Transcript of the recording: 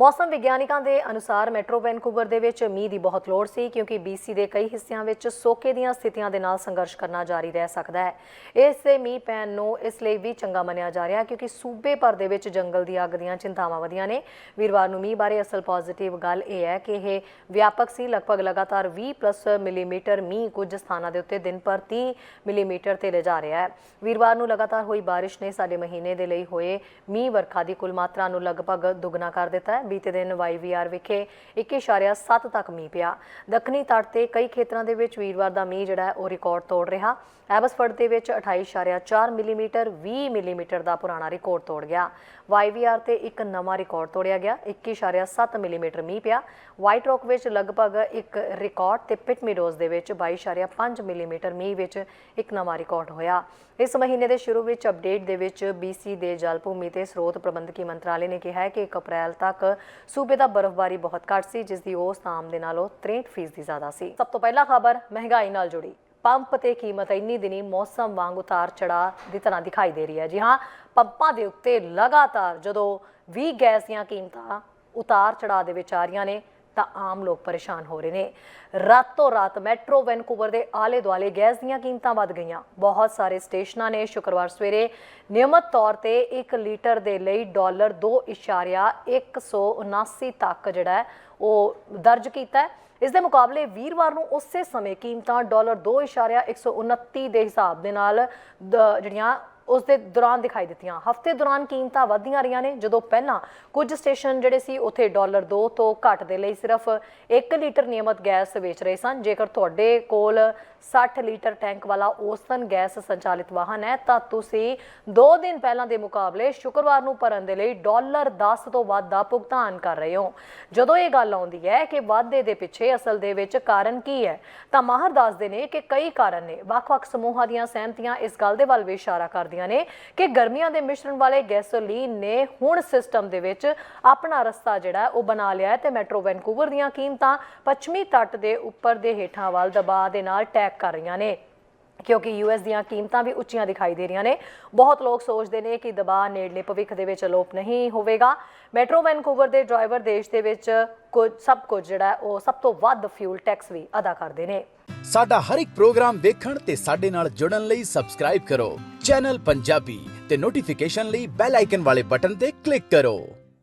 ਮੌਸਮ ਵਿਗਿਆਨਿਕਾਂ ਦੇ ਅਨੁਸਾਰ ਮੈਟਰੋ ਵੈਨਕੂਵਰ ਦੇ ਵਿੱਚ ਮੀਂਹ ਦੀ ਬਹੁਤ ਲੋੜ ਸੀ, ਕਿਉਂਕਿ BC ਦੇ ਕਈ ਹਿੱਸਿਆਂ ਵਿੱਚ ਸੋਕੇ ਦੀਆਂ ਸਥਿਤੀਆਂ ਦੇ ਨਾਲ ਸੰਘਰਸ਼ ਕਰਨਾ ਜਾਰੀ ਰਹਿ ਸਕਦਾ ਹੈ। ਇਸ ਦੇ ਮੀਂਹ ਪੈਣ ਨੂੰ ਇਸ ਲਈ ਵੀ ਚੰਗਾ ਮੰਨਿਆ ਜਾ ਰਿਹਾ, ਕਿਉਂਕਿ ਸੂਬੇ ਭਰ ਦੇ ਵਿੱਚ ਜੰਗਲ ਦੀ ਅੱਗ ਦੀਆਂ ਚਿੰਤਾਵਾਂ ਵਧੀਆਂ ਨੇ। ਵੀਰਵਾਰ ਨੂੰ ਮੀਂਹ ਬਾਰੇ ਅਸਲ ਪੋਜ਼ਿਟਿਵ ਗੱਲ ਇਹ ਹੈ ਕਿ ਇਹ ਵਿਆਪਕ ਸੀ, ਲਗਭਗ ਲਗਾਤਾਰ 20 ਪਲੱਸ ਮਿਲੀਮੀਟਰ ਮੀਂਹ ਕੁਝ ਸਥਾਨਾਂ ਦੇ ਉੱਤੇ ਦਿਨ ਪਰ 30 ਮਿਲੀਮੀਟਰ ਤੇ ਲਿਜਾ ਰਿਹਾ ਹੈ। ਵੀਰਵਾਰ ਨੂੰ ਲਗਾਤਾਰ ਹੋਈ ਬਾਰਿਸ਼ ਨੇ ਸਾਡੇ ਮਹੀਨੇ ਦੇ ਲਈ ਹੋਏ ਮੀਂਹ ਵਰਖਾ ਦੀ ਕੁੱਲ ਮਾਤਰਾ ਨੂੰ ਲਗਭਗ ਦੁੱਗਣਾ ਕਰ ਦਿੱਤਾ ਹੈ। ਬੀਤੇ ਦਿਨ ਵਾਈਵੀਆਰ ਵਿਖੇ 1.7 ਤੱਕ ਮੀਂਹ ਪਿਆ। ਦੱਖਣੀ ਤੱਟ ਤੇ ਕਈ ਖੇਤਰਾਂ ਦੇ ਵਿੱਚ ਵੀਰਵਾਰ ਦਾ ਮੀਂਹ ਜਿਹੜਾ ਹੈ ਉਹ ਰਿਕਾਰਡ ਤੋੜ ਰਿਹਾ। ਐਬਸਫਰਡ ਦੇ ਵਿੱਚ 28.4 ਮਿਲੀਮੀਟਰ 20 ਮਿਲੀਮੀਟਰ ਦਾ ਪੁਰਾਣਾ ਰਿਕਾਰਡ ਤੋੜ ਗਿਆ। ਵਾਈਵੀਆਰ ਤੇ ਇੱਕ ਨਵਾਂ ਰਿਕਾਰਡ ਤੋੜਿਆ ਗਿਆ। 21.7 ਮਿਲੀਮੀਟਰ ਮੀਂਹ ਪਿਆ। ਵਾਈਟ ਰੌਕ ਵਿੱਚ ਲਗਭਗ ਇੱਕ ਰਿਕਾਰਡ ਤੇ ਪਿਟ ਮੀਡੋਜ਼ ਦੇ ਵਿੱਚ 22.5 ਮਿਲੀਮੀਟਰ ਮੀਂਹ ਵਿੱਚ ਇੱਕ ਨਵਾਂ ਰਿਕਾਰਡ ਹੋਇਆ। ਇਸ ਮਹੀਨੇ ਦੇ ਸ਼ੁਰੂ ਵਿੱਚ ਅਪਡੇਟ ਦੇ ਵਿੱਚ BC ਦੇ ਜਲ ਭੂਮੀ ਤੇ ਸਰੋਤ ਪ੍ਰਬੰਧਕੀ ਮੰਤਰਾਲੇ ਨੇ ਕਿਹਾ ਹੈ ਕਿ 1 ਅਪ੍ਰੈਲ ਤੱਕ ਸੂਬੇ ਦਾ ਬਰਫ਼ਬਾਰੀ ਬਹੁਤ ਘੱਟ ਸੀ ਜਿਸ ਦੀ ਔਸਤ ਆਮ ਦੇ ਨਾਲੋਂ 63% ਜ਼ਿਆਦਾ ਸੀ। ਸਭ ਤੋਂ ਪਹਿਲਾ ਖਬਰ ਮਹਿੰਗਾਈ ਨਾਲ ਜੁੜੀ। ਪੰਪ ਤੇ ਕੀਮਤ ਇੰਨੀ ਦਿਨੀ ਮੌਸਮ ਵਾਂਗ ਉਤਾਰ ਚੜਾ ਦੀ ਤਰ੍ਹਾਂ ਦਿਖਾਈ ਦੇ ਰਹੀ ਹੈ। ਜੀ ਹਾਂ, ਪੰਪਾਂ ਦੇ ਉੱਤੇ ਲਗਾਤਾਰ ਜਦੋਂ ਵੀ ਗੈਸ ਦੀਆਂ ਕੀਮਤਾਂ ਉਤਾਰ ਚੜਾ ਦੇ ਵਿੱਚ ਆ ਰਹੀਆਂ ਨੇ ਤਾਂ ਆਮ ਲੋਕ ਪਰੇਸ਼ਾਨ ਹੋ ਰਹੇ ਨੇ। ਰਾਤੋਂ ਰਾਤ ਮੈਟਰੋ ਵੈਨਕੂਵਰ ਦੇ ਆਲੇ ਦੁਆਲੇ ਗੈਸ ਦੀਆਂ ਕੀਮਤਾਂ ਵੱਧ ਗਈਆਂ। ਬਹੁਤ ਸਾਰੇ ਸਟੇਸ਼ਨਾਂ ਨੇ ਸ਼ੁੱਕਰਵਾਰ ਸਵੇਰੇ ਨਿਯਮਤ ਤੌਰ ਤੇ 1 ਲੀਟਰ ਦੇ ਲਈ ਡਾਲਰ 2.179 ਤੱਕ ਜਿਹੜਾ ਉਹ ਦਰਜ ਕੀਤਾ ਇਸ ਦੇ ਮੁਕਾਬਲੇ ਵੀਰਵਾਰ ਨੂੰ ਉਸੇ ਸਮੇਂ ਕੀਮਤਾਂ ਡਾਲਰ 2.129 ਦੇ ਹਿਸਾਬ ਦੇ ਨਾਲ ਜਿਹੜੀਆਂ ਉਸ ਦੇ ਦੌਰਾਨ ਦਿਖਾਈ ਦਿੱਤੀਆਂ। ਹਫ਼ਤੇ ਦੌਰਾਨ ਕੀਮਤਾਂ ਵਧਦੀਆਂ ਰਹੀਆਂ ਨੇ, ਜਦੋਂ ਪਹਿਲਾਂ ਕੁਝ ਸਟੇਸ਼ਨ ਜਿਹੜੇ ਸੀ, ਉੱਥੇ ਡਾਲਰ 2 ਤੋਂ ਘੱਟ ਦੇ ਲਈ ਸਿਰਫ 1 ਲੀਟਰ ਨਿਯਮਤ ਗੈਸ ਵੇਚ ਰਹੇ ਸਨ। ਜੇਕਰ ਤੁਹਾਡੇ ਕੋਲ 60 ਲੀਟਰ ਟੈਂਕ ਵਾਲਾ ਔਸਤਨ ਗੈਸ ਸੰਚਾਲਿਤ ਵਾਹਨ ਹੈ, ਤਾਂ ਤੁਸੀਂ 2 ਦਿਨ ਪਹਿਲਾਂ ਦੇ ਮੁਕਾਬਲੇ ਸ਼ੁੱਕਰਵਾਰ ਨੂੰ ਭਰਨ ਦੇ ਲਈ ਡਾਲਰ 10 ਤੋਂ ਵੱਧ ਦਾ ਭੁਗਤਾਨ ਕਰ ਰਹੇ ਹੋ। ਜਦੋਂ ਇਹ ਗੱਲ ਆਉਂਦੀ ਹੈ ਕਿ ਵਾਧੇ ਦੇ ਪਿੱਛੇ ਅਸਲ ਦੇ ਵਿੱਚ ਕਾਰਨ ਕੀ ਹੈ, ਤਾਂ ਮਾਹਰ ਦੱਸਦੇ ਨੇ ਕਿ ਕਈ ਕਾਰਨ ਨੇ। ਵੱਖ-ਵੱਖ ਸਮੂਹਾਂ ਦੀਆਂ ਸਹਿਮਤੀਆਂ ਇਸ ਗੱਲ ਦੇ ਵੱਲ ਵੀ ਇਸ਼ਾਰਾ ਕਰਦੀਆਂ ਨੇ ਕਿ ਗਰਮੀਆਂ ਦੇ ਮਿਸ਼ਰਣ ਵਾਲੇ ਗੈਸੋਲੀਨ ਨੇ ਹੁਣ ਸਿਸਟਮ ਦੇ ਵਿੱਚ ਆਪਣਾ ਰਸਤਾ ਜਿਹੜਾ ਉਹ ਬਣਾ ਲਿਆ ਹੈ ਤੇ ਮੈਟਰੋ ਵੈਨਕੂਵਰ ਦੀਆਂ ਕੀਮਤਾਂ ਪੱਛਮੀ ਤੱਟ ਦੇ ਉੱਪਰ ਦੇ ਹੇਠਾਂ ਵੱਲ ਦਬਾਅ ਦੇ ਨਾਲ ਟੈਕ ਕਰ ਰਹੀਆਂ ਨੇ। ਕਿਉਂਕਿ ਯੂਐਸ ਦੀਆਂ ਕੀਮਤਾਂ ਵੀ ਉੱਚੀਆਂ ਦਿਖਾਈ ਦੇ ਰਹੀਆਂ ਨੇ। ਬਹੁਤ ਲੋਕ ਸੋਚਦੇ ਨੇ ਕਿ ਦਬਾਅ ਨੇੜਲੇ ਭਵਿੱਖ ਦੇ ਵਿੱਚ ਅਲੋਪ ਨਹੀਂ ਹੋਵੇਗਾ। ਮੈਟਰੋ ਵੈਨਕੂਵਰ ਦੇ ਡਰਾਈਵਰ ਦੇਸ਼ ਦੇ ਵਿੱਚ ਕੁਝ, ਸਭ ਕੁਝ ਜਿਹੜਾ ਉਹ ਸਭ ਤੋਂ ਵੱਧ ਫਿਊਲ ਟੈਕਸ ਵੀ ਅਦਾ ਕਰਦੇ ਨੇ। ਸਾਡਾ ਹਰ ਇੱਕ ਪ੍ਰੋਗਰਾਮ ਦੇਖਣ ਤੇ ਸਾਡੇ ਨਾਲ ਜੁੜਨ ਲਈ ਸਬਸਕ੍ਰਾਈਬ ਕਰੋ। ਚੈਨਲ ਪੰਜਾਬੀ ਤੇ ਨੋਟੀਫਿਕੇਸ਼ਨ ਲਈ ਬੈਲ ਆਈਕਨ ਵਾਲੇ ਬਟਨ ਤੇ ਕਲਿੱਕ ਕਰੋ।